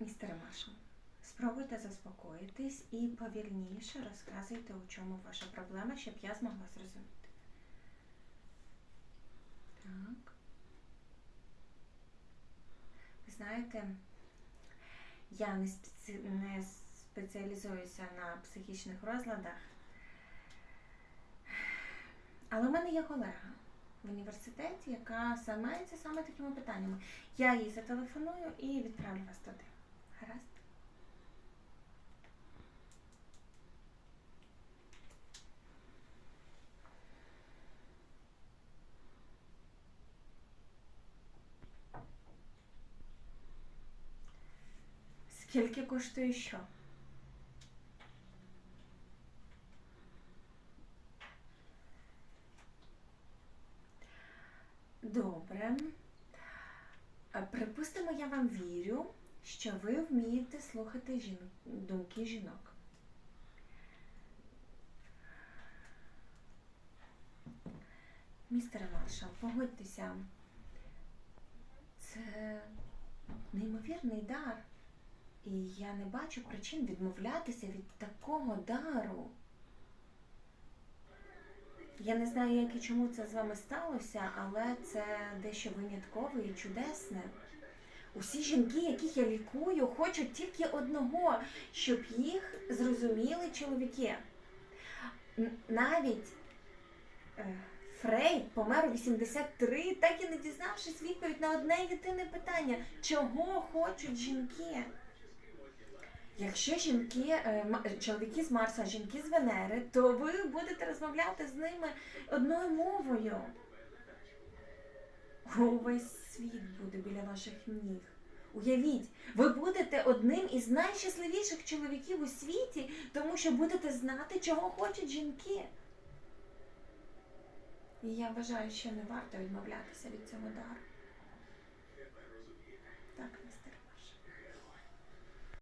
Містере Маршал, спробуйте заспокоїтись і повільніше розказуйте, у чому ваша проблема, щоб я змогла зрозуміти. Так. Ви знаєте, я не, спеці... не спеціалізуюся на психічних розладах. Але в мене є колега в університеті, яка займається саме такими питаннями. Я їй зателефоную і відправлю вас туди. Гаразд? Скільки коштує що? Добре. Припустимо, я вам вірю, що ви вмієте слухати жін... думки жінок. Містере Маршал, погодьтеся. Це неймовірний дар. І я не бачу причин відмовлятися від такого дару. Я не знаю, як і чому це з вами сталося, але це дещо виняткове і чудесне. Усі жінки, яких я лікую, хочуть тільки одного, щоб їх зрозуміли чоловіки. Навіть е, Фрейд помер у 83, так і не дізнавшись відповідь на одне єдине питання: чого хочуть жінки? Якщо жінки, е, чоловіки з Марса, жінки з Венери, то ви будете розмовляти з ними одною мовою. Увесь світ буде біля ваших ніг. Уявіть, ви будете одним із найщасливіших чоловіків у світі, тому що будете знати, чого хочуть жінки. І я вважаю, що не варто відмовлятися від цього дару.